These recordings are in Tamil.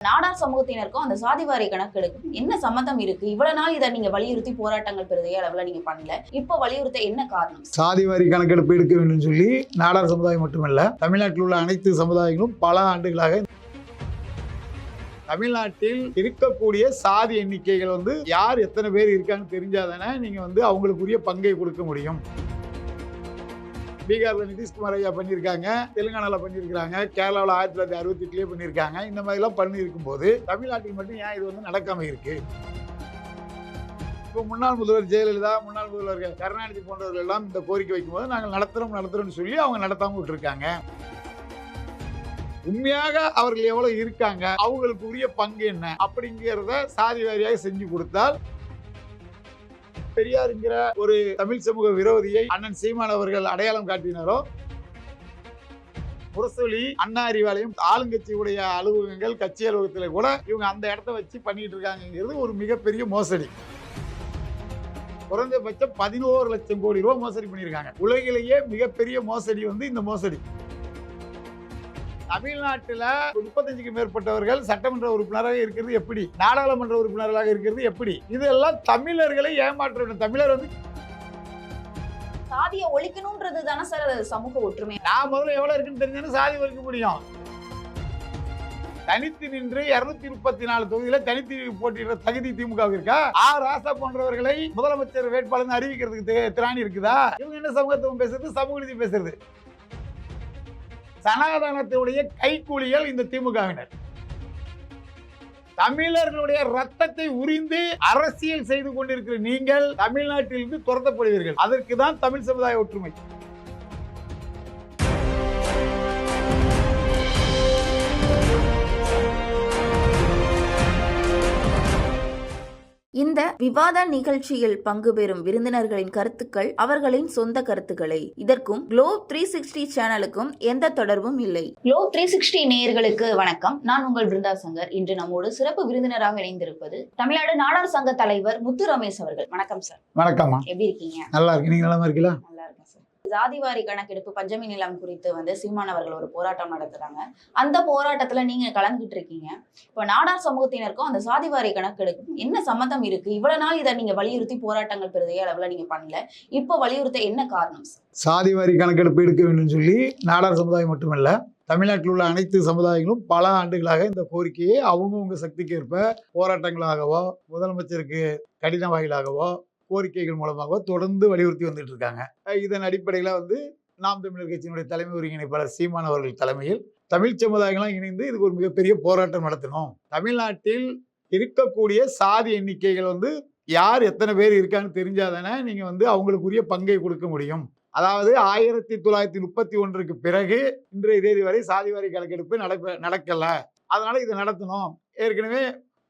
நாடார் சமூகத்தினருக்கும் அந்த சாதிவாரி கணக்கெடுக்கும் என்ன சம்மந்தம் இருக்கு? இவ்வளவு நாள் இதை நீங்க வலியுறுத்தி போராட்டங்கள் பெரிய அளவுல நீங்க பண்ணல. இப்ப வலியுறுத்த என்ன காரணம்? சாதிவாரி கணக்கெடுப்பு எடுக்க வேண்டும் சொல்லி நாடார் சமுதாயம் மட்டுமல்ல தமிழ்நாட்டில் உள்ள அனைத்து சமுதாயங்களும் பல ஆண்டுகளாக தமிழ்நாட்டில் இருக்கக்கூடிய சாதி எண்ணிக்கைகள் வந்து யார் எத்தனை பேர் இருக்கான்னு தெரிஞ்சாதானே நீங்க வந்து அவங்களுக்குரிய பங்கை கொடுக்க முடியும். பீகார்ல நிதிஷ்குமார் ஐயா பண்ணியிருக்காங்க தெலுங்கானால பண்ணியிருக்காங்க கேரளாவில் ஆயிரத்தி தொள்ளாயிரத்தி அறுபத்தி எட்டுலேயே பண்ணியிருக்காங்க. இந்த மாதிரிலாம் பண்ணியிருக்கும் போது தமிழ்நாட்டில் மட்டும் ஏன் இது வந்து நடக்காம இருக்கு? இப்போ முன்னாள் முதல்வர் ஜெயலலிதா முன்னாள் முதல்வர் கருணாநிதி போன்றவர்கள் எல்லாம் இந்த கோரிக்கை வைக்கும்போது நாங்கள் நடத்துறோம் நடத்துறோம்னு சொல்லி அவங்க நடத்தாம விட்டுருக்காங்க. உண்மையாக அவர்கள் எவ்வளவு இருக்காங்க அவங்களுக்கு உரிய பங்கு என்ன அப்படிங்கிறத சாதி வாரியாக செஞ்சு கொடுத்தால் பெரியாருங்கிற ஒரு தமிழ் சமூக விரோதியை அண்ணன் சீமான் அவர்கள் அடையாளம் காட்டினாரோ? முரசொலி அண்ணா அறிவாலயம் ஆளுங்கட்சியுடைய அலுவலகங்கள் கட்சி அலுவலகத்தில் கூட இவங்க அந்த இடத்த வச்சு பண்ணிட்டு இருக்காங்கிறது ஒரு மிகப்பெரிய மோசடி. குறைந்தபட்சம் பதினோரு லட்சம் கோடி ரூபாய் மோசடி பண்ணியிருக்காங்க. உலகிலேயே மிகப்பெரிய மோசடி வந்து இந்த மோசடி. தமிழ்நாட்டில் முப்பத்தஞ்சுக்கு மேற்பட்டவர்கள் சட்டமன்ற உறுப்பினராக இருக்கிறது எப்படி? நாடாளுமன்ற உறுப்பினர்களாக இருக்கிறது எப்படி? இதெல்லாம் தமிழர்களை ஏமாற்ற தமிழர் வந்து சாதியை ஒழிக்கணும்ன்றது தானே சார் சமூக ஒற்றுமை. நான் முதல்ல எவ்வளவு இருக்குன்னு தெரிஞ்சாலும் சாதி வரைக்க முடியும். தனித்து நின்று இருநூத்தி முப்பத்தி நாலு தொகுதியில தனித்து போட்டியிட தகுதி திமுக இருக்கா? ஆ ராசா போன்றவர்களை முதலமைச்சர் வேட்பாளர் அறிவிக்கிறதுக்கு திராணி இருக்குதா? இவங்க என்ன சமூகத்துவம் பேசுறது? சமூக நீதி பேசுறது. சனாதனத்தினுடைய கைக்கூலிகள் இந்த திமுகவினர். தமிழர்களுடைய ரத்தத்தை உறிந்து அரசியல் செய்து கொண்டிருக்கிற நீங்கள் தமிழ்நாட்டிலிருந்து துரத்தப்படுவீர்கள். அதற்கு தான் தமிழ் சமுதாய ஒற்றுமை. இந்த விவாத நிகழ்ச்சியில் பங்கு பெறும் விருந்தினர்களின் கருத்துக்கள் அவர்களின் சொந்த கருத்துக்களை. இதற்கும் குளோப் த்ரீ சிக்ஸ்டி சேனலுக்கும் எந்த தொடர்பும் இல்லை. குளோப் த்ரீ சிக்ஸ்டி நேயர்களுக்கு வணக்கம். நான் உங்கள் பிருந்தா சங்கர் இன்று நம்மோடு சிறப்பு விருந்தினராக இணைந்திருப்பது தமிழ்நாடு நாடார் சங்க தலைவர் முத்து ரமேஷ் அவர்கள். வணக்கம் சார் வணக்கம்மா. எப்படி இருக்கீங்க? நல்லா இருக்கு நீங்க நலமா இருக்கீங்களா? நல்லா இருக்கேன் சார் ஜாதிவாரி கணக்கெடுப்பு பஞ்சமி நிலம் குறித்து வந்து சீமானவர்கள் ஒரு போராட்டம் நடத்துறாங்க. அந்த போராட்டத்துல நீங்க கலந்துகிட்டு இருக்கீங்க. இப்போ நாடார் சமூகத்தினருக்கும் அந்த சாதிவாரி கணக்கெடுக்கும் என்ன சம்மந்தம் இருக்கு? இவ்வளவு நாள் இதை நீங்க வலியுறுத்தி போராட்டங்கள் பெரிய அளவுல நீங்க பண்ணல. இப்போ வலியுறுத்த என்ன காரணம் சாதிவாரி கணக்கெடுப்பு எடுக்க வேண்டும் சொல்லி நாடார் சமுதாயம் மட்டுமல்ல தமிழ்நாட்டில் உள்ள அனைத்து சமுதாயங்களும் பல ஆண்டுகளாக இந்த கோரிக்கையை அவங்கவுங்க சக்திக்கு ஏற்ப போராட்டங்களாகவோ முதலமைச்சருக்கு கடின வாயிலாகவோ கோரிக்கைகள் மூலமாக தொடர்ந்து வலியுறுத்தி வந்துட்டு இருக்காங்க. இதன் அடிப்படையில் வந்து நாம் தமிழர் கட்சியினுடைய தலைமை ஒருங்கிணைப்பாளர் சீமான் அவர்கள் தலைமையில் தமிழ் சமுதாயங்களாம் இணைந்து இதுக்கு ஒரு மிகப்பெரிய போராட்டம் நடத்தணும். தமிழ்நாட்டில் இருக்கக்கூடிய சாதி எண்ணிக்கைகள் வந்து யார் எத்தனை பேர் இருக்கான்னு தெரிஞ்சாதானே நீங்கள் வந்து அவங்களுக்குரிய பங்கை கொடுக்க முடியும். அதாவது ஆயிரத்தி தொள்ளாயிரத்தி முப்பத்தி ஒன்றுக்கு பிறகு இன்றைய தேதி வரை சாதிவாரி கணக்கெடுப்பு நடக்க நடக்கல. அதனால் இதை நடத்தணும். ஏற்கனவே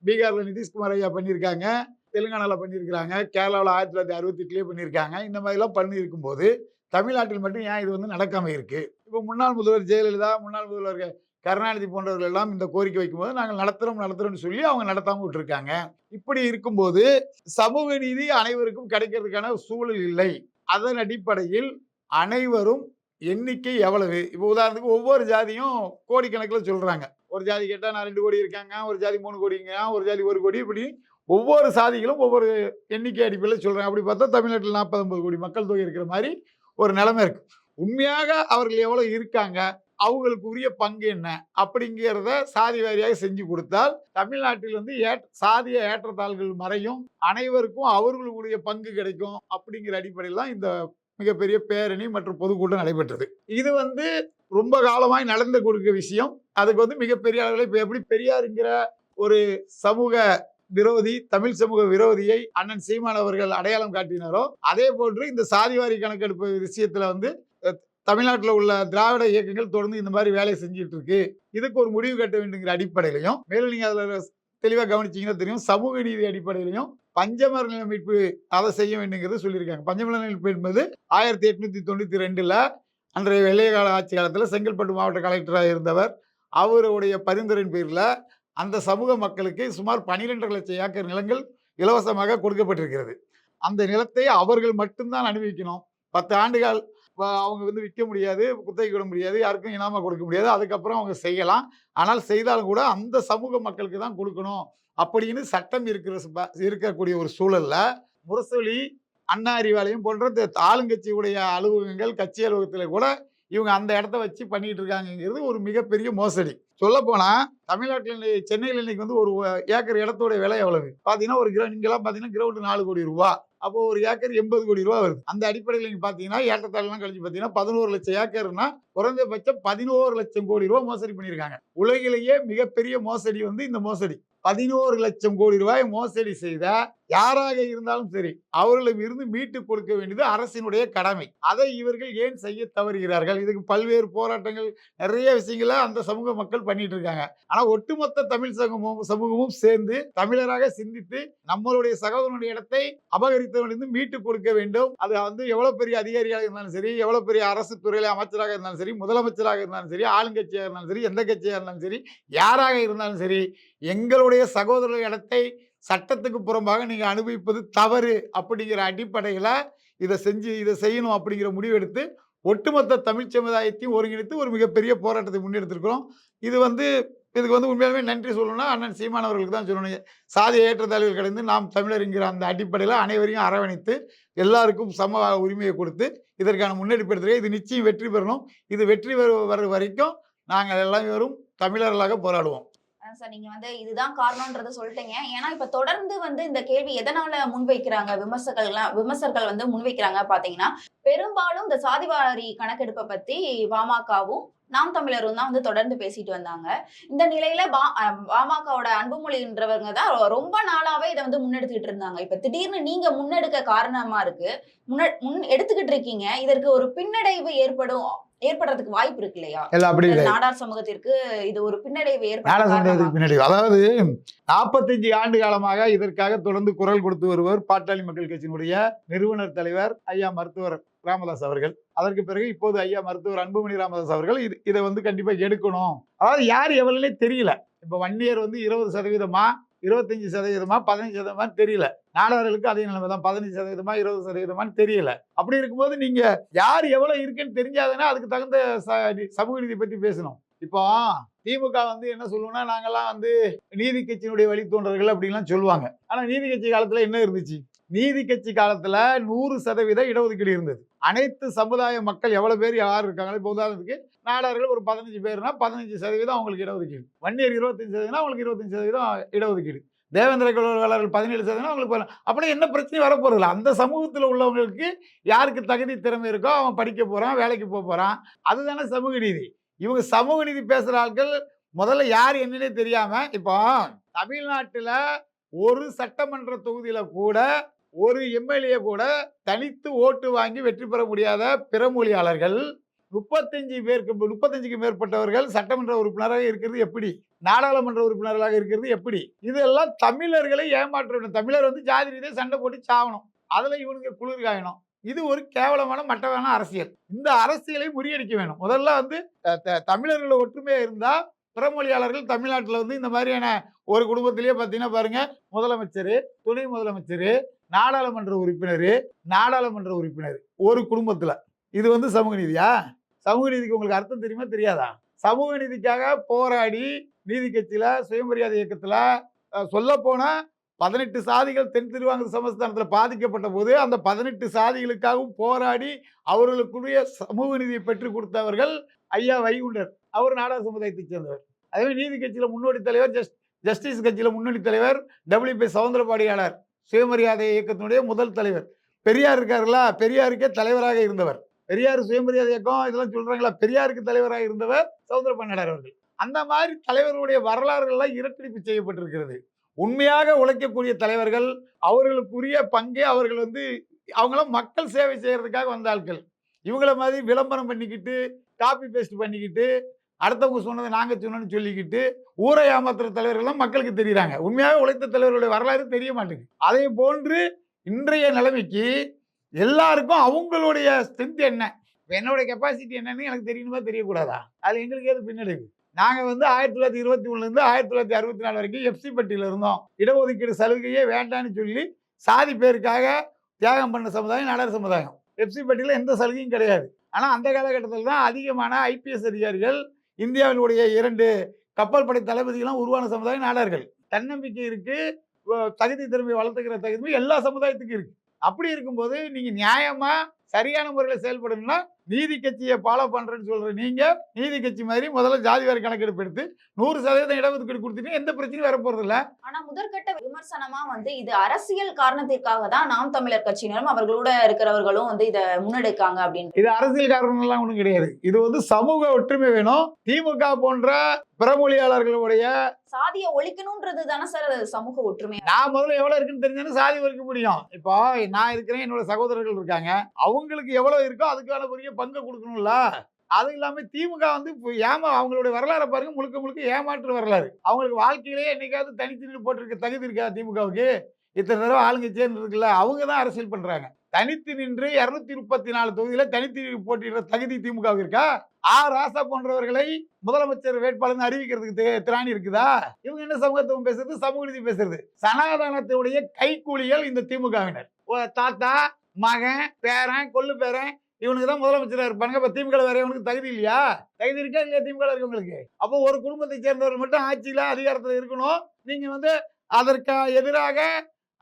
பீகாரில் நிதிஷ்குமார் ஐயா பண்ணியிருக்காங்க. தெலுங்கானால பண்ணியிருக்காங்க கேரளாவில் ஆயிரத்தி தொள்ளாயிரத்தி அறுபத்தி எட்டுலேயே பண்ணியிருக்காங்க. இந்த மாதிரிலாம் பண்ணியிருக்கும் போது தமிழ்நாட்டில் மட்டும் ஏன் இது வந்து நடக்காமல் இருக்குது இப்போ முன்னாள் முதல்வர் ஜெயலலிதா முன்னாள் முதல்வர் கருணாநிதி போன்றவர்கள் எல்லாம் இந்த கோரிக்கை வைக்கும்போது நாங்கள் நடத்துகிறோம் நடத்துகிறோம்னு சொல்லி அவங்க நடத்தாமல் விட்டுருக்காங்க. இப்படி இருக்கும்போது சமூக நீதி அனைவருக்கும் கிடைக்கிறதுக்கான சூழல் இல்லை. அதன் அடிப்படையில் அனைவரும் எண்ணிக்கை எவ்வளவு? இப்போ உதாரணத்துக்கு ஒவ்வொரு ஜாதியும் கோடிக்கணக்கில் சொல்கிறாங்க ஒரு ஜாதி கேட்டால் நான் ரெண்டு கோடி இருக்காங்க ஒரு ஜாதி மூணு கோடிங்க ஒரு ஜாதி ஒரு கோடி இப்படி ஒவ்வொரு சாதிகளும் ஒவ்வொரு எண்ணிக்கை அடிப்படையில் சொல்கிறாங்க அப்படி பார்த்தா தமிழ்நாட்டில் நாற்பது ஐம்பது கோடி மக்கள் தொகை இருக்கிற மாதிரி ஒரு நிலைமை இருக்குது உண்மையாக அவர்கள் எவ்வளோ இருக்காங்க அவங்களுக்கு உரிய பங்கு என்ன அப்படிங்கிறத சாதி வாரியாக செஞ்சு கொடுத்தால் தமிழ்நாட்டில் வந்து ஏ சாதிய ஏற்றத்தாள்கள் மறையும் அனைவருக்கும் அவர்களுடைய பங்கு கிடைக்கும் அப்படிங்கிற அடிப்படையில் தான் இந்த மிகப்பெரிய பேரணி மற்றும் பொதுக்கூட்டம் நடைபெற்றது. இது வந்து ரொம்ப காலமாய் நடந்து கொடுக்க விஷயம். அதுக்கு வந்து மிகப்பெரிய அளவில் இப்போ எப்படி பெரியாருங்கிற ஒரு சமூக விரோதி தமிழ் சமூக விரோதியை அண்ணன் சீமான் அவர்கள் அடையாளம் காட்டினாரோ அதே போன்று இந்த சாதிவாரி கணக்கெடுப்பு விஷயத்துல வந்து தமிழ்நாட்டில் உள்ள திராவிட இயக்கங்கள் தொடர்ந்து இந்த மாதிரி வேலையை செஞ்சுட்டு இருக்கு. இதுக்கு ஒரு முடிவு கட்ட வேண்டுங்கிற அடிப்படையிலையும் மேலும் நீங்க அதில் தெளிவாக கவனிச்சிங்கன்னா தெரியும். சமூக நீதி அடிப்படையிலையும் பஞ்சமர நில அதை செய்ய வேண்டுங்கிறது சொல்லியிருக்காங்க. பஞ்சமர நில என்பது ஆயிரத்தி எட்நூற்றி தொண்ணூற்றி ரெண்டில் அன்றைய வெள்ளைய கால ஆட்சி காலத்தில் செங்கல்பட்டு மாவட்ட கலெக்டராக இருந்தவர். அவருடைய பரிந்துரையின் பேரில் அந்த சமூக மக்களுக்கு சுமார் பன்னிரெண்டரை லட்சம் ஏக்கர் நிலங்கள் இலவசமாக கொடுக்கப்பட்டிருக்கிறது. அந்த நிலத்தை அவர்கள் மட்டும்தான் அனுபவிக்கணும். பத்து ஆண்டுகள் அவங்க வந்து விற்க முடியாது குத்தகை விட முடியாது யாருக்கும் இனாம கொடுக்க முடியாது. அதுக்கப்புறம் அவங்க செய்யலாம். ஆனால் செய்தாலும் கூட அந்த சமூக மக்களுக்கு தான் கொடுக்கணும் அப்படின்னு சட்டம் இருக்கிற இருக்கக்கூடிய ஒரு சூழல்ல முரசொலி அண்ணா அறிவாலயம் போன்ற இந்த ஆளுங்கட்சியுடைய அலுவலகங்கள் கட்சி அலுவலகத்தில் கூட இவங்க அந்த இடத்த வச்சு பண்ணிட்டு இருக்காங்கங்கிறது ஒரு மிகப்பெரிய மோசடி. சொல்ல போனா தமிழ்நாட்டில் சென்னையில் இன்னைக்கு வந்து ஒரு ஏக்கர் இடத்தோட விலை எவ்வளவு? பார்த்தீங்கன்னா ஒரு கிரௌ இங்கெல்லாம் பார்த்தீங்கன்னா கிரவுண்டு நாலு கோடி ரூபா. அப்போ ஒரு ஏக்கர் எண்பது கோடி ரூபா வருது. அந்த அடிப்படையில் நீங்கள் பார்த்தீங்கன்னா ஏற்றத்தாழ்லாம் கழிச்சு பார்த்தீங்கன்னா பதினோரு லட்சம் ஏக்கர்னா குறைந்தபட்சம் பதினோரு லட்சம் கோடி ரூபா மோசடி பண்ணியிருக்காங்க உலகிலேயே மிகப்பெரிய மோசடி வந்து இந்த மோசடி. பதினோரு லட்சம் கோடி ரூபாய் மோசடி செய்த யாராக இருந்தாலும் சரி அவர்களிடம் இருந்து மீட்டு கொடுக்க வேண்டியது அரசினுடைய கடமை. அதை இவர்கள் ஏன் செய்ய தவறுகிறார்கள்? இதுக்கு பல்வேறு போராட்டங்கள் நிறைய விஷயங்களை அந்த சமூக மக்கள் பண்ணிட்டு இருக்காங்க. ஆனா ஒட்டுமொத்த தமிழ் சமூகமும் சமூகமும் சேர்ந்து தமிழராக சிந்தித்து நம்மளுடைய சகோதரனுடைய இடத்தை அபகரித்தவனிருந்து மீட்டு கொடுக்க வேண்டும். அது வந்து எவ்வளவு பெரிய அதிகாரியாக இருந்தாலும் சரி எவ்வளவு பெரிய அரசு துறையில அமைச்சராக இருந்தாலும் சரி முதலமைச்சராக இருந்தாலும் சரி ஆளுங்கட்சியாக இருந்தாலும் சரி எந்த கட்சியாக இருந்தாலும் சரி யாராக இருந்தாலும் சரி எங்களுடைய சகோதரர்கள் இடத்தை சட்டத்துக்கு புறம்பாக நீங்க அனுபவிப்பது தவறு அப்படிங்கிற அடிப்படையில இதை செஞ்சு இதை செய்யணும் அப்படிங்கிற முடிவெடுத்து ஒட்டுமொத்த தமிழ் சமுதாயத்தையும் ஒருங்கிணைத்து ஒரு மிகப்பெரிய போராட்டத்தை முன்னெடுத்திருக்கிறோம். இது வந்து இதுக்கு வந்து உண்மையாலுமே நன்றி சொல்லணும்னா அண்ணன் சீமானவர்களுக்கு தான் சொல்லணும். சாதி ஏற்றத்தாழ்வுகள் கடந்து நாம் தமிழருங்கிற அந்த அடிப்படையில் அனைவரையும் அரவணைத்து எல்லாருக்கும் சம உரிமையை கொடுத்து இதற்கான முன்னெடுப்பு எடுத்துருக்க இது நிச்சயம் வெற்றி பெறணும். இது வெற்றி பெற வர வரைக்கும் நாங்கள் எல்லாரும் தமிழர்களாக போராடுவோம். சார் நீங்க வந்து இதுதான் காரணம்ன்றத சொல்லிட்டீங்க. ஏன்னா இப்ப தொடர்ந்து வந்து இந்த கேள்வி எதனால முன்வைக்கிறாங்க? விமர்சகர்கள்லாம் விமர்சகர்கள் வந்து முன்வைக்கிறாங்க பாத்தீங்கன்னா பெரும்பாலும் இந்த சாதிவாரி கணக்கெடுப்பை பத்தி பாமகவும் நாம் தமிழரும் தான் வந்து தொடர்ந்து பேசிட்டு வந்தாங்க. இந்த நிலையில பா- பாமகவோட அன்புமொழின்றவங்க தான் ரொம்ப நாளாவே இதை வந்து முன்னெடுத்துக்கிட்டு இருந்தாங்க. இப்ப திடீர்னு நீங்க முன்னெடுக்க காரணமா இருக்கு முன்ன முன் எடுத்துக்கிட்டு இருக்கீங்க இதற்கு ஒரு பின்னடைவு ஏற்படும் ஏற்படுறதுக்கு வாய்ப்பு இருக்கு இல்லையா? இல்லை அப்படி நாடார் சமூகத்திற்கு இது ஒரு பின்னடைவு ஏற்பட நாடசந்தத்துக்கு பின்னாடி அதாவது நாற்பத்தஞ்சு ஆண்டு காலமாக இதற்காக தொடர்ந்து குரல் கொடுத்து வருவர் பாட்டாளி மக்கள் கட்சியினுடைய நிறுவனர் தலைவர் ஐயா மருத்துவர் ராமதாஸ் அவர்கள். அதற்கு பிறகு இப்போது ஐயா மருத்துவர் அன்புமணி ராமதாஸ் அவர்கள் இது இதை வந்து கண்டிப்பாக எடுக்கணும். அதாவது யார் எவ்வளோனே தெரியல. இப்போ வன்னியர் வந்து இருபது சதவீதமா இருபத்தஞ்சி சதவீதமா பதினஞ்சு சதவீதமான்னு தெரியல. நாடார்களுக்கு அதே நிலைமை தான். பதினஞ்சு சதவீதமா இருபது சதவீதமான்னு தெரியல. அப்படி இருக்கும்போது நீங்க யார் எவ்வளோ இருக்குன்னு தெரிஞ்சாதுன்னா அதுக்கு தகுந்த ச- சமூக நீதி பற்றி பேசணும். இப்போ திமுக வந்து என்ன சொல்லுவோம்னா நாங்கெல்லாம் வந்து நீதி கட்சியினுடைய வழித்தோன்றர்கள் அப்படின்லாம் சொல்லுவாங்க. ஆனால் நீதி கட்சி காலத்தில் என்ன இருந்துச்சு? நீதி கட்சி காலத்துல நூறு சதவீத இடஒதுக்கீடு இருந்தது. அனைத்து சமுதாய மக்கள் எவ்வளவு பேர் யார் இருக்காங்களோ இப்போ உதாரணத்துக்கு நாடார்கள் ஒரு பதினஞ்சு பேர்னா பதினஞ்சு சதவீதம் அவங்களுக்கு இடஒதுக்கீடு. வன்னியர் இருபத்தஞ்சு சதவீதம் அவங்களுக்கு இருபத்தஞ்சு சதவீதம் இடஒதுக்கீடு. தேவேந்திர குலவேளாளர்கள் பதினேழு சதவீதம் அவங்களுக்கு அப்படின்னா என்ன பிரச்சனையும் வரப்போறதில்ல. அந்த சமூகத்தில் உள்ளவங்களுக்கு யாருக்கு தகுதி திறமை இருக்கோ அவன் படிக்க போகிறான் வேலைக்கு போக போகிறான் அதுதானே சமூக நீதி. இவங்க சமூக நீதி பேசுகிற ஆட்கள் முதல்ல யார் என்னன்னே தெரியாமல் இப்போ தமிழ்நாட்டில் ஒரு சட்டமன்ற தொகுதியில் கூட ஒரு எம்எல்ஏ கூட தனித்து ஓட்டு வாங்கி வெற்றி பெற முடியாத பிற மொழியாளர்கள் முப்பத்தஞ்சு பேருக்கு முப்பத்தஞ்சுக்கு மேற்பட்டவர்கள் சட்டமன்ற உறுப்பினராக இருக்கிறது எப்படி? நாடாளுமன்ற உறுப்பினர்களாக இருக்கிறது எப்படி? இதெல்லாம் தமிழர்களை ஏமாற்ற வேண்டும். தமிழர் வந்து ஜாதி ரீதியாக சண்டை போட்டு சாவணும். அதில் இவனுங்க குளிர் காயணும் இது ஒரு கேவலமான மட்டமான அரசியல். இந்த அரசியலை முறியடிக்க வேணும். முதல்ல வந்து த- ஒற்றுமையாக இருந்தால் ஒற்றுமையா பிறமொழியாளர்கள் தமிழ்நாட்டில் வந்து இந்த மாதிரியான ஒரு குடும்பத்திலேயே பார்த்தீங்கன்னா பாருங்கள் முதலமைச்சர் துணை முதலமைச்சர் நாடாளுமன்ற உறுப்பினர் நாடாளுமன்ற உறுப்பினர் ஒரு குடும்பத்தில். இது வந்து சமூக நீதியா? சமூக நீதிக்கு உங்களுக்கு அர்த்தம் தெரியுமா தெரியாதா? சமூக நீதிக்காக போராடி நீதி கட்சியில் சுயமரியாதை இயக்கத்தில் சொல்ல போனால் பதினெட்டு சாதிகள் தென் திருவாங்கூர் சமஸ்தானத்தில் பாதிக்கப்பட்ட போது அந்த பதினெட்டு சாதிகளுக்காகவும் போராடி அவர்களுக்குரிய சமூக நீதியை பெற்றுக் கொடுத்தவர்கள் ஐயா வைகுண்டர். அவர் நாடார் சமுதாயத்தைச் சேர்ந்தவர். அதே நீதி கட்சியில் முன்னோடி தலைவர் ஜஸ்ட் ஜஸ்டிஸ் கட்சியில் முன்னோடி தலைவர் டபிள்யூபி சவுந்தரபாடியாளர் சுயமரியாதை இயக்கத்தினுடைய முதல் தலைவர். பெரியார் இருக்காருங்களா பெரியாருக்கே தலைவராக இருந்தவர். பெரியார் சுயமரியாதை இயக்கம் இதெல்லாம் சொல்றாங்களா? பெரியாருக்கு தலைவராக இருந்தவர் சவுந்தரபாண்டியார் அவர்கள். அந்த மாதிரி தலைவர்களுடைய வரலாறுகள்லாம் இரட்டிப்பு செய்யப்பட்டிருக்கிறது. உண்மையாக உழைக்கக்கூடிய தலைவர்கள் அவர்களுக்குரிய பங்கே அவர்கள் வந்து அவங்களாம் மக்கள் சேவை செய்யறதுக்காக வந்த ஆட்கள். இவங்கள மாதிரி விளம்பரம் பண்ணிக்கிட்டு காப்பி பேஸ்ட் பண்ணிக்கிட்டு அடுத்தவங்க சொன்னதை நாங்கள் சொன்னோம்னு சொல்லிக்கிட்டு ஊரை ஏமாத்துற தலைவர்கள்லாம் மக்களுக்கு தெரியுறாங்க. உண்மையாக உழைத்த தலைவர்களுடைய வரலாறு தெரிய மாட்டேங்குது. அதே போன்று இன்றைய நிலைமைக்கு எல்லாருக்கும் அவங்களுடைய ஸ்ட்ரென்த் என்ன? இப்ப என்னோட கெப்பாசிட்டி என்னன்னு எனக்கு தெரியணுமா தெரியக்கூடாதா? அது எங்களுக்கு ஏது பின்னடைவு. நாங்கள் வந்து ஆயிரத்தி தொள்ளாயிரத்தி இருபத்தி ஒன்றுலேருந்து ஆயிரத்தி தொள்ளாயிரத்தி அறுபத்தி நாலு வரைக்கும் எஃப்சி பட்டியில் இருந்தோம். இடஒதுக்கீடு சலுகையே வேண்டான்னு சொல்லி சாதி பேருக்காக தியாகம் பண்ண சமுதாயம் நடர் சமுதாயம். எஃப்சி பட்டியில் எந்த சலுகையும் கிடையாது. ஆனால் அந்த காலகட்டத்தில் தான் அதிகமான ஐபிஎஸ் அதிகாரிகள் இந்தியாவினுடைய இரண்டு கப்பல் படை தளபதிகளும் உருவான சமுதாயம் நாடார்கள். தன்னம்பிக்கை இருக்கு தகுதி திறமை வளர்த்துக்கிற தகுதி எல்லா சமுதாயத்துக்கும் இருக்கு. அப்படி இருக்கும்போது நீங்க நியாயமா சரியான முறையில் செயல்படணும்னா நீதி கட்சியை ஃபாலோ பண்றேன்னு சொல்ற நீங்க நீதி கட்சி மாதிரி முதல்ல ஜாதி வாரி கணக்கெடுப்பு எடுத்து நூறு சதவீதம் இடஒதுக்கீடு கொடுத்துட்டு எந்த பிரச்சனையும் வரப்போறது இல்ல. ஆனா முதற்கட்ட விமர்சனமா வந்து இது அரசியல் காரணத்திற்காக தான் நாம் தமிழர் கட்சியினரும் அவர்களோட இருக்கிறவர்களும் வந்து இத முன்னெடுக்காங்க அப்படின்னு இது அரசியல் காரணம்லாம் ஒன்றும் கிடையாது. இது வந்து சமூக ஒற்றுமை வேணும். திமுக போன்ற பிறமொழியாளர்களுடைய சாதியை ஒழிக்கணும்ன்றது தானே சார் சமூக ஒற்றுமை. நான் முதல்ல எவ்வளவு இருக்குன்னு தெரிஞ்சாலும் சாதி வரைக்க முடியும். இப்போ நான் இருக்கிறேன் என்னோட சகோதரர்கள் இருக்காங்க. அவங்களுக்கு எவ்வளவு இருக்கோ அதுக்கான பெரிய பங்கை கொடுக்கணும்ல? அது இல்லாம திமுக வந்து இப்போ ஏமா அவங்களுடைய வரலாறை பாருங்க முழுக்க முழுக்க ஏமாற்று வரலாறு. அவங்களுக்கு வாழ்க்கையிலேயே என்னைக்காவது தனித்து நின்று போட்டிருக்க தகுதி இருக்கா திமுகவுக்கு? இத்தனை தடவை ஆளுங்கட்சியே இருக்குல்ல அவங்க தான் அரசியல் பண்றாங்க. தனித்து நின்று இருநூத்தி முப்பத்தி நாலு தொகுதியில தனித்து போட்டியிடுற தகுதி திமுகவுக்கு இருக்கா? ஆ ராசா போன்றவர்களை முதலமைச்சர் வேட்பாளர் அறிவிக்கிறதுக்கு திராணி இருக்குதா? இவங்க என்ன சமூகத்துவம் பேசுறது? சமூக நீதி பேசுறது. சனாதனத்துடைய கைக்கூலிகள் இந்த திமுகவினர். ஓ, தாத்தா மகன் பேரன் கொள்ளு பேரன் இவனுக்கு தான் முதலமைச்சராக இருப்பாங்க இப்போ திமுக வேற இவனுக்கு தகுதி இல்லையா? தகுதி இருக்கா இல்லையா திமுக இருக்கவங்களுக்கு? அப்போ ஒரு குடும்பத்தை சேர்ந்தவர் மட்டும் ஆட்சியில் அதிகாரத்தில் இருக்கணும். நீங்கள் வந்து அதற்கு எதிராக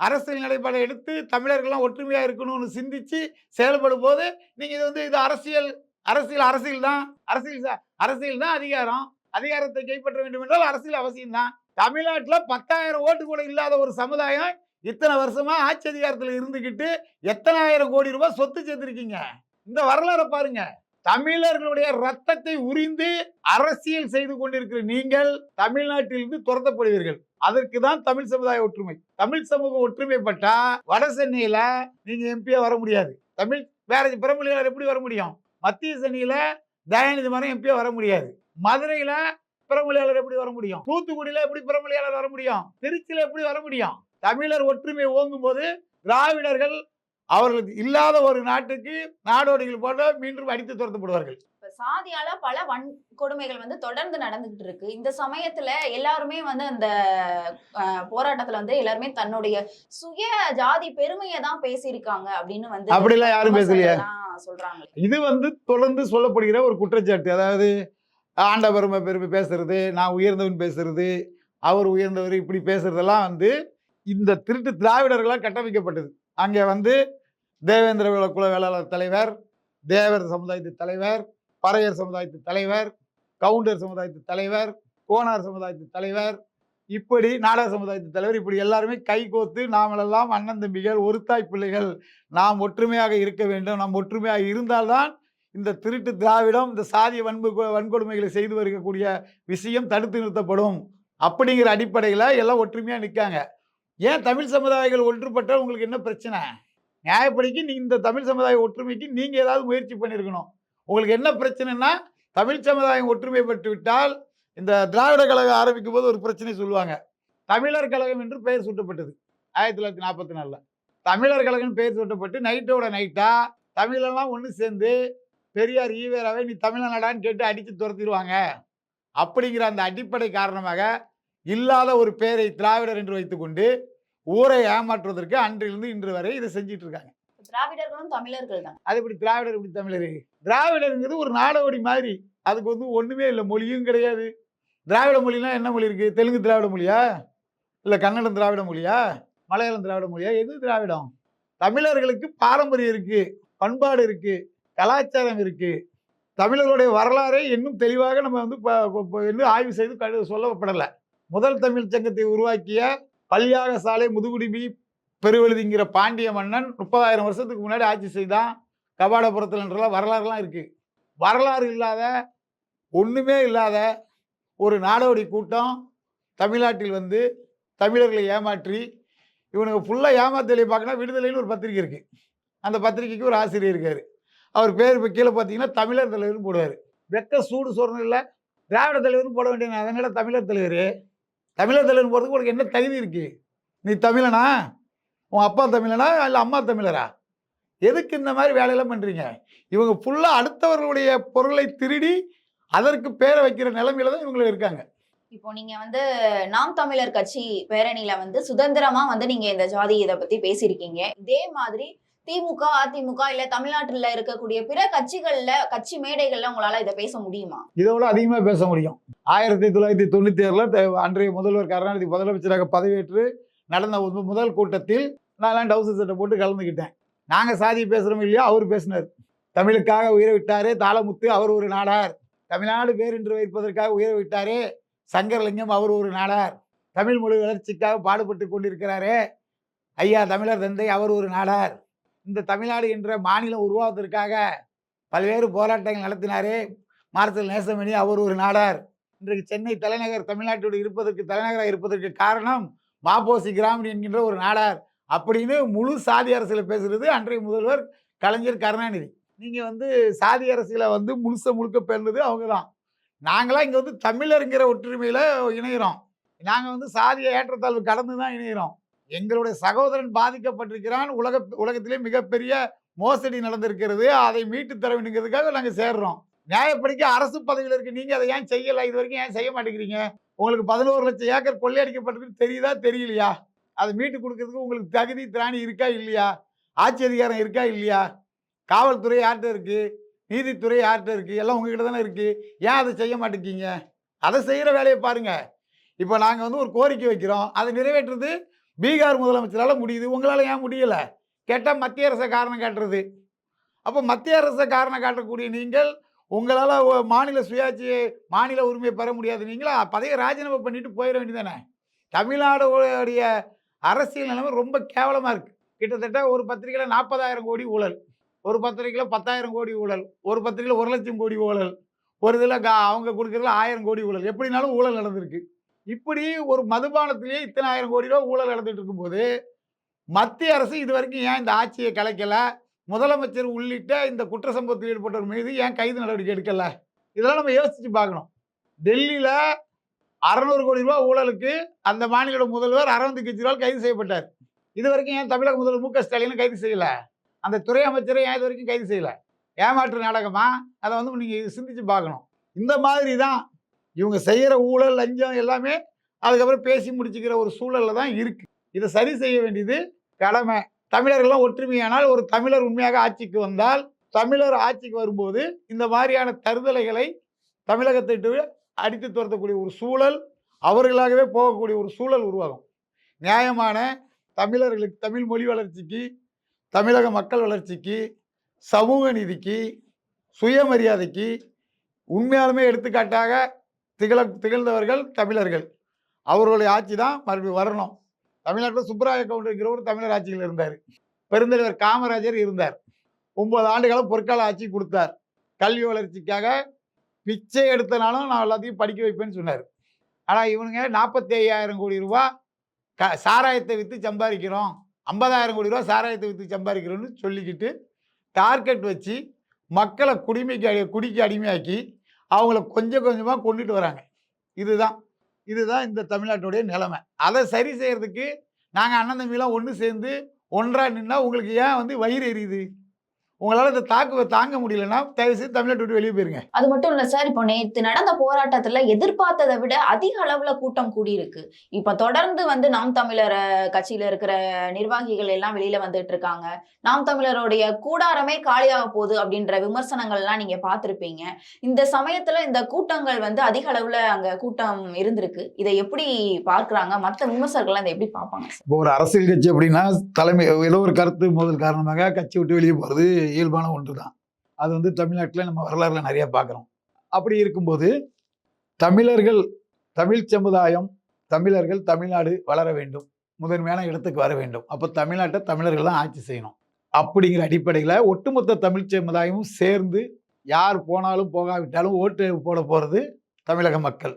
அரசியல் நிலைப்பாடு எடுத்து தமிழர்கள்லாம் ஒற்றுமையாக இருக்கணும்னு சிந்திச்சு செயல்படும் போது நீங்கள் இது வந்து இது அரசியல் அரசியல் அரசியல் தான். அரசியல் ச- அரசியல் தான் அதிகாரம். அதிகாரத்தை கைப்பற்ற வேண்டும் என்றால் அரசியல் அவசியம் தான். தமிழ்நாட்டில் பத்தாயிரம் ஓட்டு கூட இல்லாத ஒரு சமுதாயம் இத்தனை வருஷமா ஆட்சி அதிகாரத்தில் இருந்துக்கிட்டு எத்தனாயிரம் கோடி ரூபாய் சொத்து சேர்த்துருக்கீங்க? இந்த வரலாறை பாருங்க. தமிழர்களுடைய ரத்தத்தை உறிந்து அரசியல் செய்து கொண்டிருக்கிற நீங்கள் தமிழ்நாட்டிலிருந்து துரத்தப்படுவீர்கள். அதற்கு தான் தமிழ் சமுதாய ஒற்றுமை. தமிழ் சமூகம் ஒற்றுமைப்பட்டா வட சென்னையில நீங்க எம்பியா வர முடியாது. தமிழ் வேற பிறமொழியாளர் எப்படி வர முடியும்? மத்திய சென்னையில தயாநிதி மரம் எம்பியா வர முடியாது. மதுரையில பிறமொழியாளர் எப்படி வர முடியும்? தூத்துக்குடியில எப்படி பிறமொழியாளர் வர முடியும்? திருச்சியில எப்படி வர முடியும்? தமிழர் ஒற்றுமை ஓங்கும் போது திராவிடர்கள் அவர்களுக்கு இல்லாத ஒரு நாட்டுக்கு நாடோடிகள் போல மீண்டும் அடித்து துரத்தப்படுவார்கள் இப்ப சாதியால பல வன்கொடுமைகள் வந்து தொடர்ந்து நடந்துகிட்டு இருக்கு. இந்த சமயத்துல எல்லாருமே வந்து அந்த போராட்டத்துல வந்து எல்லாருமே தன்னுடைய சுய ஜாதி பெருமையை தான் பேசியிருக்காங்க அப்படின்னு வந்து அப்படிலாம் யாரும் பேசலையே. சொல்றாங்க. இது வந்து தொடர்ந்து சொல்லப்படுகிற ஒரு குற்றச்சாட்டு. அதாவது ஆண்ட பெருமை பெருமை பேசுறது நான் உயர்ந்தவன் பேசுறது அவர் உயர்ந்தவர் இப்படி பேசுறதெல்லாம் வந்து இந்த திருட்டு திராவிடர்களால் கட்டமைக்கப்பட்டது. அங்கே வந்து தேவேந்திர குல- குல வேளாளர் தலைவர் தேவர் சமுதாயத்து தலைவர் பறையர் சமுதாயத்து தலைவர் கவுண்டர் சமுதாயத்து தலைவர் கோனார் சமுதாயத்து தலைவர் இப்படி நாடக சமுதாயத்து தலைவர் இப்படி எல்லாருமே கை கோத்து நாமெல்லாம் அண்ணன் தம்பிகள் ஒருத்தாய் பிள்ளைகள். நாம் ஒற்றுமையாக இருக்க வேண்டும். நாம் ஒற்றுமையாக இருந்தால்தான் இந்த திருட்டு திராவிடம் இந்த சாதிய வன்பு வன்கொடுமைகளை செய்து வருகக்கூடிய விஷயம் தடுத்து நிறுத்தப்படும். அப்படிங்கிற அடிப்படையில் எல்லாம் ஒற்றுமையாக நிற்காங்க ஏன் தமிழ் சமுதாயங்கள் ஒன்றுபட்டால் உங்களுக்கு என்ன பிரச்சனை? நியாயப்படிக்கு நீ இந்த தமிழ் சமுதாய ஒற்றுமைக்கு நீங்கள் ஏதாவது முயற்சி பண்ணியிருக்கணும். உங்களுக்கு என்ன பிரச்சனைனா தமிழ் சமுதாயம் ஒற்றுமைப்பட்டு விட்டால் இந்த திராவிட கழகம் ஆரம்பிக்கும் போது ஒரு பிரச்சனை சொல்லுவாங்க. தமிழர் கழகம் என்று பெயர் சூட்டப்பட்டது. ஆயிரத்தி தொள்ளாயிரத்தி நாற்பத்தி நாலில். தமிழர் கழகம் பெயர் சூட்டப்பட்டு நைட்டோட நைட்டா தமிழெல்லாம் ஒன்று சேர்ந்து பெரியார் ஈவேராவை நீ தமிழனடான்னு கேட்டு அடித்து துரத்திடுவாங்க. அப்படிங்கிற அந்த அடிப்படை காரணமாக இல்லாத ஒரு பெயரை திராவிடர் என்று வைத்துக்கொண்டு ஊரை ஏமாற்றுவதற்கு அன்றிலிருந்து இன்று வரை இதை செஞ்சிட்டு இருக்காங்க திராவிடர்களும் தமிழர்கள் தான். அது இப்படி திராவிடர் இப்படி தமிழர்? திராவிடருங்கிறது ஒரு நாடோடி மாதிரி. அதுக்கு வந்து ஒன்றுமே இல்லை மொழியும் கிடையாது. திராவிட மொழினா என்ன மொழி இருக்குது தெலுங்கு திராவிட மொழியா? இல்லை கன்னடம் திராவிட மொழியா? மலையாளம் திராவிட மொழியா? எது திராவிடம்? தமிழர்களுக்கு பாரம்பரியம் இருக்குது பண்பாடு இருக்குது கலாச்சாரம் இருக்குது தமிழர்களுடைய வரலாறை இன்னும் தெளிவாக நம்ம வந்து இன்னும் ஆய்வு செய்து சொல்லப்படலை. முதல் தமிழ் சங்கத்தை உருவாக்கிய பல்யாக சாலை முதுகுடிபி பெருவெழுதிங்கிற பாண்டிய மன்னன் முப்பதாயிரம் வருஷத்துக்கு முன்னாடி ஆட்சி செய்தான். கபாடபுரத்தில் என்றெல்லாம் வரலாறுலாம் இருக்குது வரலாறு இல்லாத ஒன்றுமே இல்லாத ஒரு நாடோடி கூட்டம் தமிழ்நாட்டில் வந்து தமிழர்களை ஏமாற்றி இவனுக்கு ஃபுல்லாக ஏமாத்தலை பார்க்கணும் விடுதலைன்னு ஒரு பத்திரிக்கை இருக்குது அந்த பத்திரிக்கைக்கு ஒரு ஆசிரியர் இருக்கார். அவர் பேர் இப்போ கீழே பார்த்தீங்கன்னா தமிழர் தலைவர்னு போடுவார். வெக்க சூடு சொரணம் இல்லை திராவிட தலைவர்னு போட வேண்டிய அதனால தமிழர் தலைவர். தமிழர் தலைவர் போகிறதுக்கு உனக்கு என்ன தகுதி இருக்குது நீ தமிழனா? உன் அப்பா தமிழனா? இல்லை அம்மா தமிழரா? எதுக்கு இந்த மாதிரி வேலையெல்லாம் பண்ணுறீங்க இவங்க ஃபுல்லாக அடுத்தவர்களுடைய பொருளை திருடி அதற்கு பேரை வைக்கிற நிலைமையில தான் இவங்க இருக்காங்க. இப்போ நீங்க வந்து நாம் தமிழர் கட்சி பேரணியில வந்து சுதந்திரமா வந்து நீங்க இந்த ஜாதி இதை பத்தி பேசியிருக்கீங்க. இதே மாதிரி திமுக அதிமுக இல்ல தமிழ்நாட்டுல இருக்கக்கூடிய பிற கட்சிகள்ல கட்சி மேடைகள்ல உங்களால இதை பேச முடியுமா? இதோட அதிகமாக பேச முடியும். ஆயிரத்தி தொள்ளாயிரத்தி தொண்ணூற்றி ஏழுல அன்றைய முதல்வர் கருணாநிதி முதலமைச்சராக பதவியேற்று நடந்த ஒரு முதல் கூட்டத்தில் நான் டவுசர் சட்டை போட்டு கலந்துக்கிட்டேன் நாங்கள் சாதி பேசுகிறோம் இல்லையா அவர் பேசினார். தமிழுக்காக உயிரை விட்டாரே தாளமுத்து அவர் ஒரு நாடார். தமிழ்நாடு பேரின்று வைப்பதற்காக உயிரை விட்டாரே சங்கரலிங்கம் அவர் ஒரு நாடார். தமிழ் மொழி வளர்ச்சிக்காக பாடுபட்டு கொண்டிருக்கிறாரே ஐயா தமிழர் தந்தை அவர் ஒரு நாடார். இந்த தமிழ்நாடு என்ற மாநிலம் உருவாவதற்காக பல்வேறு போராட்டங்கள் நடத்தினாரே மார்சல் நேசமணி அவர் ஒரு நாடார். இன்றைக்கு சென்னை தலைநகர் தமிழ்நாட்டோடு இருப்பதற்கு தலைநகராக இருப்பதற்கு காரணம் மாப்போசி கிராமணி என்கின்ற ஒரு நாடார். அப்படின்னு முழு சாதி அரசியல் பேசுகிறது அன்றைய முதல்வர் கலைஞர் கருணாநிதி. நீங்கள் வந்து சாதி அரசியலை வந்து முழுச முழுக்க பெறுறது அவங்க தான் நாங்களாம் இங்கே வந்து தமிழருங்கிற ஒற்றுமையில் இணைகிறோம் நாங்கள் வந்து சாதிய ஏற்றத்தாழ்வு கடந்து தான் இணைகிறோம் எங்களுடைய சகோதரன் பாதிக்கப்பட்டிருக்கிறான். உலக உலகத்திலே மிகப்பெரிய மோசடி நடந்திருக்கிறது. அதை மீட்டு தர வேண்டுங்கிறதுக்காக நாங்கள் சேர்றோம். நியாயப்படிக்க அரசு பதவியில் இருக்கு. நீங்க அதை ஏன் செய்யலை? இது வரைக்கும் ஏன் செய்ய மாட்டேங்கிறீங்க? உங்களுக்கு பதினோரு லட்சம் ஏக்கர் கொள்ளையடிக்கப்பட்டிருக்கு. தெரியுதா? தெரியலையா? அதை மீட்டு கொடுக்கறதுக்கு உங்களுக்கு தகுதி திராணி இருக்கா இல்லையா? ஆட்சி அதிகாரம் இருக்கா இல்லையா? காவல்துறை யார்கிட்ட இருக்கு? நீதித்துறை யார்கிட்ட இருக்கு? எல்லாம் உங்ககிட்ட தானே இருக்கு. ஏன் அதை செய்ய மாட்டேங்கிங்க அதை செய்கிற வேலையை பாருங்க. இப்போ நாங்கள் வந்து ஒரு கோரிக்கை வைக்கிறோம். அதை நிறைவேற்றுறது பீகார் முதலமைச்சரால் முடியுது. உங்களால் ஏன் முடியலை? கேட்டால் மத்திய அரசை காரணம் காட்டுறது. அப்போ மத்திய அரசை காரணம் காட்டக்கூடிய நீங்கள் உங்களால் மாநில சுயாட்சியை மாநில உரிமையை பெற முடியாது நீங்களா? பதவியை ராஜினாமா பண்ணிட்டு போயிட வேண்டியதானே தமிழ்நாடுடைய அரசியல் நிலைமை ரொம்ப கேவலமாக இருக்குது கிட்டத்தட்ட ஒரு பத்திரிகையில் நாற்பதாயிரம் கோடி ஊழல் ஒரு பத்திரிகையில் பத்தாயிரம் கோடி ஊழல் ஒரு பத்திரிகையில் ஒரு லட்சம் கோடி ஊழல் ஒரு இதில் அவங்க கொடுக்குறதுல ஆயிரம் கோடி ஊழல். எப்படினாலும் ஊழல் நடந்திருக்கு. இப்படி ஒரு மதுபானத்திலேயே இத்தனை ஆயிரம் கோடி ரூபா ஊழல் நடந்துட்டு இருக்கும்போது மத்திய அரசு இது வரைக்கும் ஏன் இந்த ஆட்சியை கலைக்கலை? முதலமைச்சர் உள்ளிட்ட இந்த குற்ற சம்பவத்தில் ஈடுபட்டவர் மீது ஏன் கைது நடவடிக்கை எடுக்கல? இதெல்லாம் நம்ம யோசிச்சு பார்க்கணும். டெல்லியில் அறநூறு கோடி ரூபா ஊழலுக்கு அந்த மாநில முதல்வர் அரவிந்த் கெஜ்ரிவால் கைது செய்யப்பட்டார். இது வரைக்கும் ஏன் தமிழக முதல்வர் மு க ஸ்டாலின் கைது செய்யலை? அந்த துறை அமைச்சரை ஏன் இது வரைக்கும் கைது செய்யலை? ஏமாற்று நாடகமா? அதை வந்து நீங்கள் சிந்திச்சு பார்க்கணும். இந்த மாதிரி தான் இவங்க செய்கிற ஊழல் லஞ்சம் எல்லாமே அதுக்கப்புறம் பேசி முடிச்சுக்கிற ஒரு சூழலில் தான் இருக்குது இதை சரி செய்ய வேண்டியது கடமை. தமிழர்கள்லாம் ஒற்றுமையானால் ஒரு தமிழர் உண்மையாக ஆட்சிக்கு வந்தால் தமிழர் ஆட்சிக்கு வரும்போது இந்த மாதிரியான தருதலைகளை தமிழகத்தை விட்டு அடித்து துரத்தக்கூடிய ஒரு சூழல் அவர்களாகவே போகக்கூடிய ஒரு சூழல் உருவாகும். நியாயமான தமிழர்களுக்கு தமிழ் மொழி வளர்ச்சிக்கு தமிழக மக்கள் வளர்ச்சிக்கு சமூக நீதிக்கு சுயமரியாதைக்கு உண்மையாலுமே எடுத்துக்காட்டாக திகழ திகழ்ந்தவர்கள் தமிழர்கள். அவர்களுடைய ஆட்சி தான் மறுபடியும் வரணும். தமிழ்நாட்டில் சுப்பராய கவுண்டருங்கிறவர் தமிழர் ஆட்சியில் இருந்தார். பெருந்தலைவர் காமராஜர் இருந்தார். ஒன்பது ஆண்டுகளும் பொற்கால ஆட்சி கொடுத்தார். கல்வி வளர்ச்சிக்காக பிச்சை எடுத்தனாலும் நான் எல்லாத்தையும் படிக்க வைப்பேன்னு சொன்னார். ஆனால் இவனுங்க நாற்பத்தி ஐயாயிரம் கோடி ரூபா க சாராயத்தை விற்று சம்பாதிக்கிறோம். ஐம்பதாயிரம் கோடி ரூபா சாராயத்தை விற்று சம்பாதிக்கிறோன்னு சொல்லிக்கிட்டு டார்கெட் வச்சு மக்களை குடிமைக்கு அடி- குடிக்கு அடிமையாக்கி அவங்கள கொஞ்சம் கொஞ்சமாக கொண்டுட்டு வராங்க. இதுதான். இதுதான் இந்த தமிழ்நாட்டுடைய நிலைமை. அதை சரி செய்கிறதுக்கு நாங்கள் அண்ணன் தம்பிலாம் ஒன்று சேர்ந்து ஒன்றா நின்னா உங்களுக்கு ஏன் வந்து வயிறு எரியுது? உங்களால் இந்த தாக்கு தாங்க முடியலன்னா தயவு செய்து தமிழ்நாட்டை விட்டு வெளியே போயிருங்க. அது மட்டும் இல்ல சார் இப்போ நேத்து நடந்த போராட்டத்துல எதிர்பார்த்ததை விட அதிக அளவுல கூட்டம் கூடியிருக்கு. இப்ப தொடர்ந்து வந்து நாம் தமிழர் கட்சியில இருக்கிற நிர்வாகிகள் எல்லாம் வெளியில வந்துட்டு இருக்காங்க. நாம் தமிழருடைய கூடாரமே காலியாக போகுது அப்படின்ற விமர்சனங்கள் எல்லாம் நீங்க பார்த்திருப்பீங்க. இந்த சமயத்துல இந்த கூட்டங்கள் வந்து அதிக அளவுல அங்க கூட்டம் இருந்திருக்கு. இதை எப்படி பார்க்கறாங்க? மத்த விமர்சகர்கள் இதை எப்படி பார்ப்பாங்க இப்போ ஒரு அரசியல் கட்சி அப்படின்னா தலைமை ஏதோ ஒரு கருத்து மோதல் காரணமாக கட்சி விட்டு வெளியே போகிறது இயல்பான ஒன்று தான் அது வந்து தமிழ்நாட்டில் நம்ம வரலாறுல நிறைய பார்க்குறோம். அப்படி இருக்கும்போது தமிழர்கள் தமிழ் சமுதாயம் தமிழர்கள் தமிழ்நாடு வளர வேண்டும். முதன்மையான இடத்துக்கு வர வேண்டும். அப்போ தமிழ்நாட்டை தமிழர்கள் தான் ஆட்சி செய்யணும். அப்படிங்கிற அடிப்படையில் ஒட்டுமொத்த தமிழ் சமுதாயமும் சேர்ந்து யார் போனாலும் போகாவிட்டாலும் ஓட்டு போட போகிறது தமிழக மக்கள்.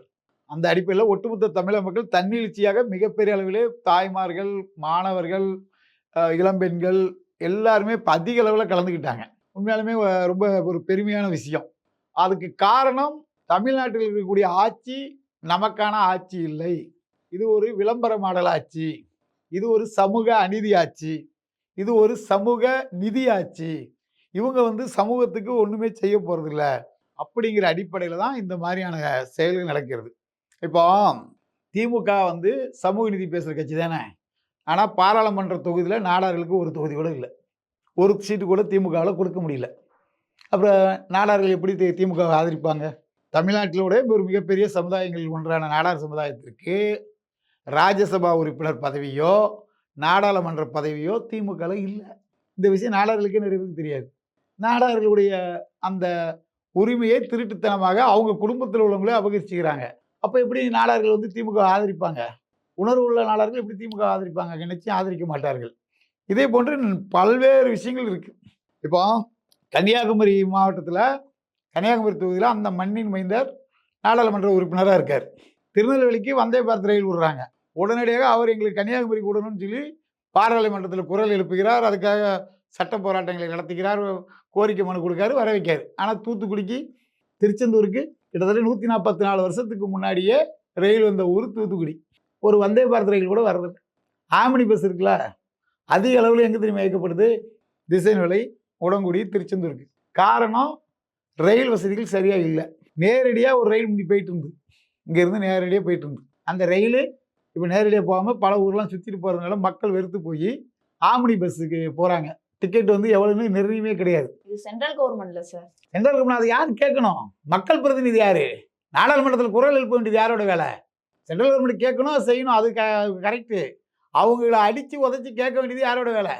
அந்த அடிப்படையில் ஒட்டுமொத்த தமிழக மக்கள் தன்னெழுச்சியாக மிகப்பெரிய அளவிலே தாய்மார்கள் மாணவர்கள் இளம்பெண்கள் எல்லாருமே இப்போ அதிக அளவில் கலந்துக்கிட்டாங்க. உண்மையாலுமே ரொம்ப ஒரு பெருமையான விஷயம். அதுக்கு காரணம் தமிழ்நாட்டில் இருக்கக்கூடிய ஆட்சி நமக்கான ஆட்சி இல்லை. இது ஒரு விளம்பர மாடல் ஆட்சி இது ஒரு சமூக அநீதி ஆட்சி இது ஒரு சமூக நிதி ஆட்சி இவங்க வந்து சமூகத்துக்கு ஒன்றுமே செய்ய போகிறதில்ல அப்படிங்கிற அடிப்படையில் தான் இந்த மாதிரியான செயல்கள் நடக்கிறது. இப்போ திமுக வந்து சமூக நீதி பேசுகிற கட்சி தானே? ஆனால் பாராளுமன்ற தொகுதியில் நாடார்களுக்கு ஒரு தொகுதி கூட இல்லை. ஒரு சீட்டு கூட திமுகவில் கொடுக்க முடியல. அப்புறம் நாடார்கள் எப்படி திமுக ஆதரிப்பாங்க? தமிழ்நாட்டிலோட ஒரு மிகப்பெரிய சமுதாயங்களில் ஒன்றான நாடார் சமுதாயத்திற்கு ராஜ்யசபா உறுப்பினர் பதவியோ நாடாளுமன்ற பதவியோ திமுகவில் இல்லை. இந்த விஷயம் நாடார்களுக்கே நிறைய பேருக்கு தெரியாது. நாடார்களுடைய அந்த உரிமையை திருட்டுத்தனமாக அவங்க குடும்பத்தில் உள்ளவங்களே அபகரிச்சுக்கிறாங்க. அப்போ எப்படி நாடார்கள் வந்து திமுக ஆதரிப்பாங்க? உணர்வு உள்ள நாளர்கள் இப்படி திமுக ஆதரிப்பாங்க. நிச்சயம் ஆதரிக்க மாட்டார்கள். இதே போன்று பல்வேறு விஷயங்கள் இருக்குது இப்போ கன்னியாகுமரி மாவட்டத்தில் கன்னியாகுமரி தொகுதியில் அந்த மண்ணின் மைந்தர் நாடாளுமன்ற உறுப்பினராக இருக்கார். திருநெல்வேலிக்கு வந்தே பாரத் ரயில் விடுறாங்க. உடனடியாக அவர் எங்களுக்கு கன்னியாகுமரி விடணும்னு சொல்லி பாராளுமன்றத்தில் குரல் எழுப்புகிறார். அதுக்காக சட்ட போராட்டங்களை நடத்துகிறார். கோரிக்கை மனு கொடுக்காரு வர வைக்காரு. ஆனால் தூத்துக்குடிக்கு திருச்செந்தூருக்கு கிட்டத்தட்ட நூற்றி நாற்பத்தி நாலு வருஷத்துக்கு முன்னாடியே ரயில் வந்த ஊர் தூத்துக்குடி. ஒரு வந்தே பாரத் ரயில் கூட வர்றது ஆமினி பஸ் இருக்குல்ல அதிக அளவில் எங்கே தெரியுமா இயக்கப்படுது? திசைநிலை உடங்குடி திருச்செந்தூருக்கு. காரணம் ரயில் வசதிகள் சரியாக இல்லை. நேரடியாக ஒரு ரயில் முந்தி போயிட்டு இருந்து இங்கேருந்து நேரடியாக போயிட்டு இருந்து அந்த ரயில் இப்போ நேரடியாக போகாமல் பல ஊர்லாம் சுற்றிட்டு போகிறதுனால மக்கள் வெறுத்து போய் ஆமினி பஸ்ஸுக்கு போகிறாங்க டிக்கெட் வந்து எவ்வளோன்னு நிர்ணயமே கிடையாது. இது சென்ட்ரல் கவர்மெண்ட்ல சார் சென்ட்ரல் கவர்மெண்ட் அதை யார் கேட்கணும்? மக்கள் பிரதிநிதி யாரு? நாடாளுமன்றத்தில் குரல் எழுப்ப வேண்டியது யாரோட வேலை? சென்ட்ரல் கவர்மெண்ட் கேட்கணும் செய்யணும். அது க கரெக்டு அவங்கள அடித்து உதச்சி கேட்க வேண்டியது யாரோட வேலை?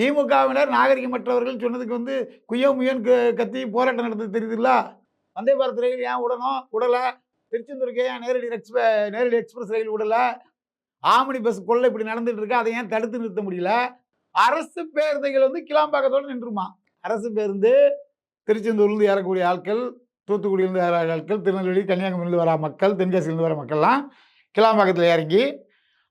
திமுகவினர் நாகரிகமற்றவர்கள் சொன்னதுக்கு வந்து குய்யோ முயன் க- கத்தி போராட்டம் நடந்தது தெரியுதுல்ல வந்தே பாரத் ரயில் ஏன் விடணும்? விடலை. திருச்செந்தூருக்கு ஏன் நேரடி எக்ஸ்ப நேரடி எக்ஸ்பிரஸ் ரயில் விடலை? ஆமணி பஸ் கொள்ளை இப்படி நடந்துட்டு இருக்கு. அதை ஏன் தடுத்து நிறுத்த முடியல? அரசு பேருந்துகள் வந்து கிளாம்பாக்கத்தோடு நின்றுமா? அரசு பேருந்து திருச்செந்தூர்லேருந்து ஏறக்கூடிய ஆட்கள் தூத்துக்குடியிலேருந்து வர ஆட்கள் திருநெல்வேலி கன்னியாகுமரியிலேருந்து வர மக்கள் தென்காசியிலேருந்து வர மக்கள்லாம் கிளாம்பாக்கத்தில் இறங்கி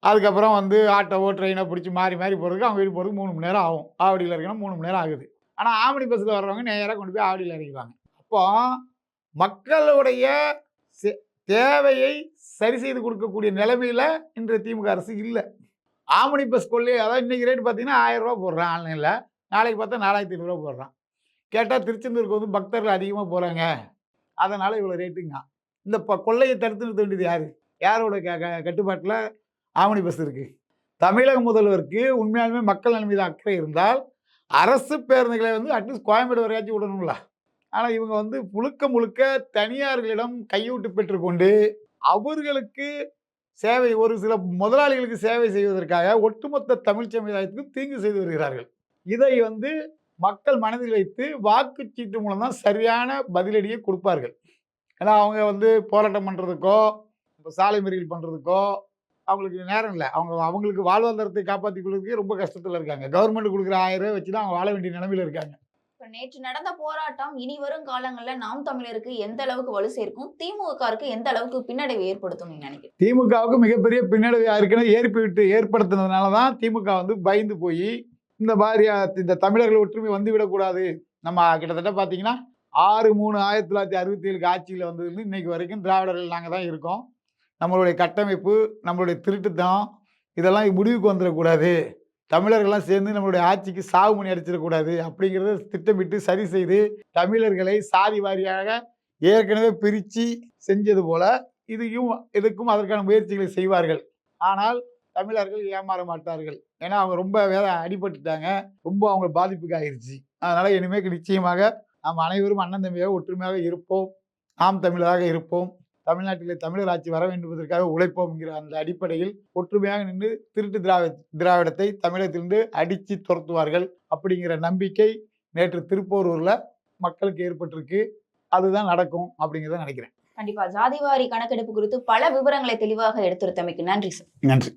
அதுக்கப்புறம் வந்து ஆட்டோவோ ட்ரெயினோ பிடிச்சி மாறி மாறி போகிறதுக்கு அவங்க வீடு போகிறதுக்கு மூணு மணி நேரம் ஆகும். ஆவடியில் இருக்கணும் மூணு மணி நேரம் ஆகுது. ஆனால் ஆவடி பஸ்ஸில் வர்றவங்க நேராக கொண்டு போய் ஆவடியில் இறங்கிடுவாங்க அப்போ மக்களுடைய சே- தேவையை சரி செய்து கொடுக்கக்கூடிய நிலைமையில் இன்றைய திமுக அரசு இல்லை. ஆமணி பஸ் கொள்ளி அதாவது இன்றைக்கி ரேட் பார்த்தீங்கன்னா ஆயிரரூபா போடுறான் ஆன்லைனில் நாளைக்கு பார்த்தா நாலாயிரத்தி ஐநூறுரூவா போடுறான். கேட்டால் திருச்செந்தூருக்கு வந்து பக்தர்கள் அதிகமாக போகிறாங்க அதனால் இவ்வளோ ரேட்டுங்க இந்த ப கொள்ளையை தடுத்து நிறுத்த வேண்டியது யார்? யாரோட க க- கட்டுப்பாட்டில்? ஆவணி பஸ் இருக்குது தமிழக முதல்வருக்கு உண்மையாலுமே மக்கள் நலன் மீது அக்கறை இருந்தால் அரசு பேருந்துகளை வந்து அட்லீஸ்ட் கோயம்பேடு வரையாச்சும் விடணும்ல. ஆனால் இவங்க வந்து முழுக்க முழுக்க தனியார்களிடம் கையூட்டு பெற்றுக்கொண்டு அவர்களுக்கு சேவை ஒரு சில முதலாளிகளுக்கு சேவை செய்வதற்காக ஒட்டுமொத்த தமிழ் சமுதாயத்துக்கு தீங்கு செய்து வருகிறார்கள். இதை வந்து மக்கள் மனதில் வைத்து வாக்குச்சீட்டு மூலம் தான் சரியான பதிலடியை கொடுப்பார்கள். ஏன்னா அவங்க வந்து போராட்டம் பண்ணுறதுக்கோ இப்போ சாலை மறியல் பண்ணுறதுக்கோ அவங்களுக்கு நேரம் இல்லை. அவங்க அவங்களுக்கு வாழ்வாதாரத்தை காப்பாற்றிக் கொள்வதற்கே ரொம்ப கஷ்டத்தில் இருக்காங்க. கவர்மெண்ட் கொடுக்குற ஆயிரம் ரூபாய் வச்சு தான் அவங்க வாழ வேண்டிய நிலைமையில் இருக்காங்க. இப்ப நேற்று நடந்த போராட்டம் இனி வரும் காலங்கள்ல நாம் தமிழருக்கு எந்த அளவுக்கு வலு சேர்க்கும்? திமுகவுக்கு எந்த அளவுக்கு பின்னடைவு ஏற்படுத்தும் நீங்க நினைக்கிறீங்க? திமுகவுக்கு மிகப்பெரிய பின்னடைவு ஏற்கனவே ஏற்பட்டு ஏற்படுத்தினதுனால தான் திமுக வந்து பயந்து போய் இந்த மாதிரி இந்த தமிழர்கள் ஒற்றுமை வந்து விடக்கூடாது. நம்ம கிட்டத்தட்ட பார்த்தீங்கன்னா ஆறு மூணு ஆயிரத்தி தொள்ளாயிரத்தி அறுபத்தி ஏழுக்கு ஆட்சியில் வந்ததுலேருந்து இன்னைக்கு வரைக்கும் திராவிடர்கள் நாங்கள் தான் இருக்கோம். நம்மளுடைய கட்டமைப்பு நம்மளுடைய திருட்டுத்தனம் இதெல்லாம் முடிவுக்கு வந்துடக்கூடாது. தமிழர்கள்லாம் சேர்ந்து நம்மளுடைய ஆட்சிக்கு சாவு மணி அடிச்சிடக்கூடாது அப்படிங்கிறத திட்டமிட்டு சரி செய்து தமிழர்களை சாதி வாரியாக ஏற்கனவே பிரித்து செஞ்சது போல இதையும் இதுக்கும் அதற்கான முயற்சிகளை செய்வார்கள். ஆனால் தமிழர்கள் ஏமாற மாட்டார்கள். ஏன்னா அவங்க ரொம்ப வேற அடிபட்டுட்டாங்க. ரொம்ப அவங்க பாதிப்புக்கு ஆயிருச்சு அதனால இனிமேல் நிச்சயமாக நாம் அனைவரும் அண்ணன் தம்பியாக ஒற்றுமையாக இருப்போம். நாம் தமிழராக இருப்போம். தமிழ்நாட்டிலே தமிழர் ஆட்சி வர வேண்டும் என்பதற்காக உழைப்போம் என்கிற அந்த அடிப்படையில் ஒற்றுமையாக நின்று திருட்டு திராவிட திராவிடத்தை தமிழகத்திலிருந்து அடித்து துரத்துவார்கள் அப்படிங்கிற நம்பிக்கை நேற்று திருப்போரூரில் மக்களுக்கு ஏற்பட்டிருக்கு. அதுதான் நடக்கும் அப்படிங்கிறத நினைக்கிறேன். கண்டிப்பா. ஜாதிவாரி கணக்கெடுப்பு குறித்து பல விவரங்களை தெளிவாக எடுத்துரைத்தமைக்கு நன்றி சார். நன்றி.